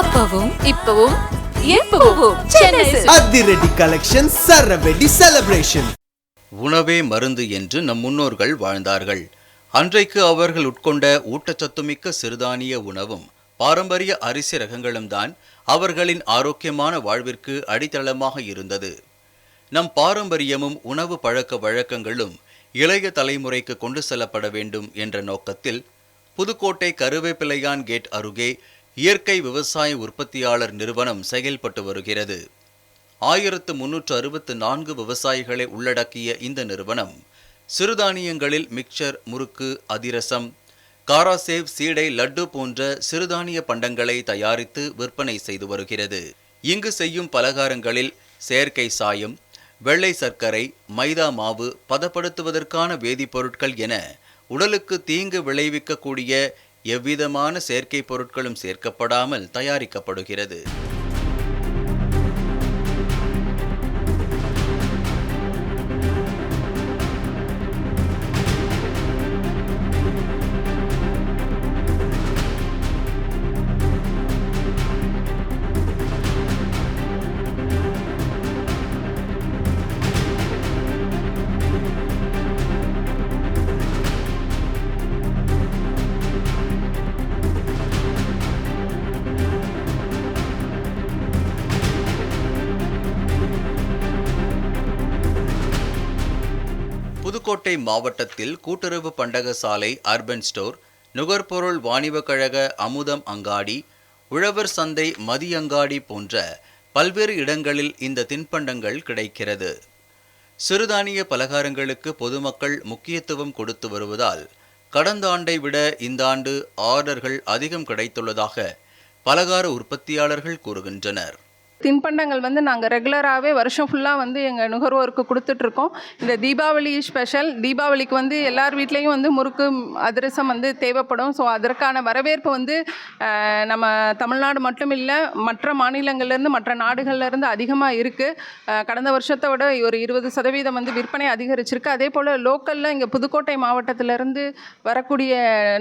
அப்பவும் இப்பவும் எப்பவும் சென்னை. அதிரடி கலெக்ஷன் சரவெடி செலிப்ரேஷன் உணவே மருந்து என்று நம் முன்னோர்கள் வாழ்ந்தார்கள். அன்றைக்கு அவர்கள் உட்கொண்ட ஊட்டச்சத்துமிக்க சிறுதானிய உணவும் பாரம்பரிய அரிசி ரகங்களும் தான் அவர்களின் ஆரோக்கியமான வாழ்விற்கு அடித்தளமாக இருந்தது. நம் பாரம்பரியமும் உணவு பழக்க வழக்கங்களும் இளைய தலைமுறைக்கு கொண்டு செல்லப்பட வேண்டும் என்ற நோக்கத்தில் புதுக்கோட்டை கருவேப்பிலையான் கேட் அருகே இயற்கை விவசாய உற்பத்தியாளர் நிறுவனம் செயல்பட்டு வருகிறது. ஆயிரத்து முன்னூற்று அறுபத்து நான்கு விவசாயிகளை உள்ளடக்கிய இந்த நிறுவனம் சிறுதானியங்களில் மிக்சர் முறுக்கு அதிரசம் காராசேவ் சீடை லட்டு போன்ற சிறுதானிய பண்டங்களை தயாரித்து விற்பனை செய்து வருகிறது. இங்கு செய்யும் பலகாரங்களில் செயற்கை சாயம் வெள்ளை சர்க்கரை மைதா மாவு பதப்படுத்துவதற்கான வேதிப்பொருட்கள் என உடலுக்கு தீங்கு விளைவிக்கக்கூடிய எவ்விதமான செயற்கை பொருட்களும் சேர்க்கப்படாமல் தயாரிக்கப்படுகிறது. புதுக்கோட்டை மாவட்டத்தில் கூட்டுறவு பண்டக சாலை அர்பன் ஸ்டோர் நுகர்பொருள் வாணிபக் கழக அமுதம் அங்காடி உழவர் சந்தை மதியங்காடி போன்ற பல்வேறு இடங்களில் இந்த தின்பண்டங்கள் கிடைக்கிறது. சிறுதானிய பலகாரங்களுக்கு பொதுமக்கள் முக்கியத்துவம் கொடுத்து வருவதால் கடந்த ஆண்டை விட இந்த ஆண்டு ஆர்டர்கள் அதிகம் கிடைத்துள்ளதாக பலகார உற்பத்தியாளர்கள் கூறுகின்றனர். தின்பண்டங்கள் வந்து நாங்கள் ரெகுலராகவே வருஷம் ஃபுல்லாக வந்து எங்கள் நுகர்வோருக்கு கொடுத்துட்ருக்கோம். இந்த தீபாவளி ஸ்பெஷல் தீபாவளிக்கு வந்து எல்லார் வீட்லேயும் வந்து முறுக்கு அதிரசம் வந்து தேவைப்படும். ஸோ அதற்கான வரவேற்பு வந்து நம்ம தமிழ்நாடு மட்டும் இல்லை மற்ற மாநிலங்கள்லேருந்து மற்ற நாடுகள்லேருந்து அதிகமாக இருக்குது கடந்த வருஷத்தை விட ஒரு இருபது சதவீதம் வந்து விற்பனை அதிகரிச்சிருக்கு. அதே போல் லோக்கலில் இங்கே புதுக்கோட்டை மாவட்டத்திலேருந்து வரக்கூடிய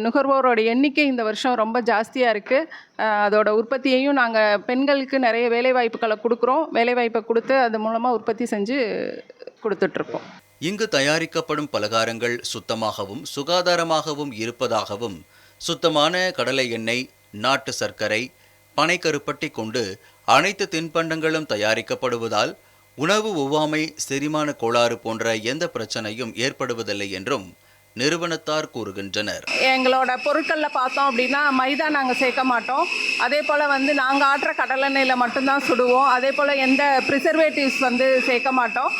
நுகர்வோரோட எண்ணிக்கை இந்த வருஷம் ரொம்ப ஜாஸ்தியாக இருக்குது அதோட உற்பத்தியையும் நாங்கள் பெண்களுக்கு நிறைய வேலைவாய்ப்பு வேலைவாய்ப்புகளை கொடுக்குறோம். வேலைவாய்ப்பை கொடுத்து அது மூலமாக உற்பத்தி செஞ்சு கொடுத்துட்ருக்கோம். இங்கு தயாரிக்கப்படும் பலகாரங்கள் சுத்தமாகவும் சுகாதாரமாகவும் இருப்பதாகவும் சுத்தமான கடலை எண்ணெய் நாட்டு சர்க்கரை பனைக்கருப்பட்டி கொண்டு அனைத்து தின்பண்டங்களும் தயாரிக்கப்படுவதால் உணவு ஒவ்வாமை செரிமான கோளாறு போன்ற எந்த பிரச்சனையும் ஏற்படுவதில்லை என்றும் நிறுவனத்தார் கூறுகின்றனர். எங்களோட பொருட்களில் பார்த்தோம் அப்படின்னா மைதா நாங்கள் சேர்க்க மாட்டோம். அதே போல் வந்து நாங்கள் ஆட்டுற கடலெண்ணெயில் மட்டும்தான் சுடுவோம். அதே போல் எந்த ப்ரிசர்வேட்டிவ்ஸ் வந்து சேர்க்க மாட்டோம்.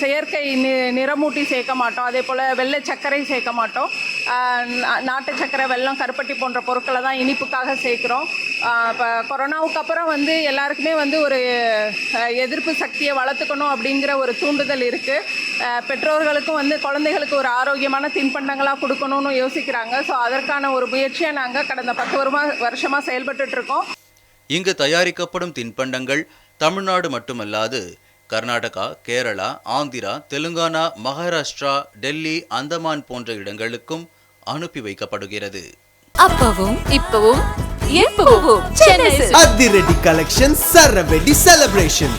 செயற்கை நி நிறமூட்டி சேர்க்க மாட்டோம். அதே போல் வெள்ளை சர்க்கரை சேர்க்க மாட்டோம். நாட்டு சர்க்கரை வெள்ளம் கருப்பட்டி போன்ற பொருட்களை தான் இனிப்புக்காக சேர்க்குறோம். இப்போ கொரோனாவுக்கு அப்புறம் வந்து எல்லாருக்குமே வந்து ஒரு எதிர்ப்பு சக்தியை வளர்த்துக்கணும் அப்படிங்கிற ஒரு தூண்டுதல் இருக்குது பெற்றோர்களுக்கும் வந்து குழந்தைகளுக்கு ஒரு ஆரோக்கியமான தின்பண்டங்களாக கொடுக்கணும்னு யோசிக்கிறாங்க. ஸோ அதற்கான ஒரு முயற்சியை நாங்கள் கடந்த பத்து வருமா வருஷமாக செயல்பட்டுட்டு இருக்கோம். இங்கு தயாரிக்கப்படும் தின்பண்டங்கள் தமிழ்நாடு மட்டுமல்லாது கர்நாடகா கேரளா ஆந்திரா தெலுங்கானா மகாராஷ்டிரா டெல்லி அந்தமான் போன்ற இடங்களுக்கும் அனுப்பி வைக்கப்படுகிறது அப்பவும் இப்பவும் எப்பவும். அதிரடி கலெக்ஷன் சரவெடி செலிப்ரேஷன்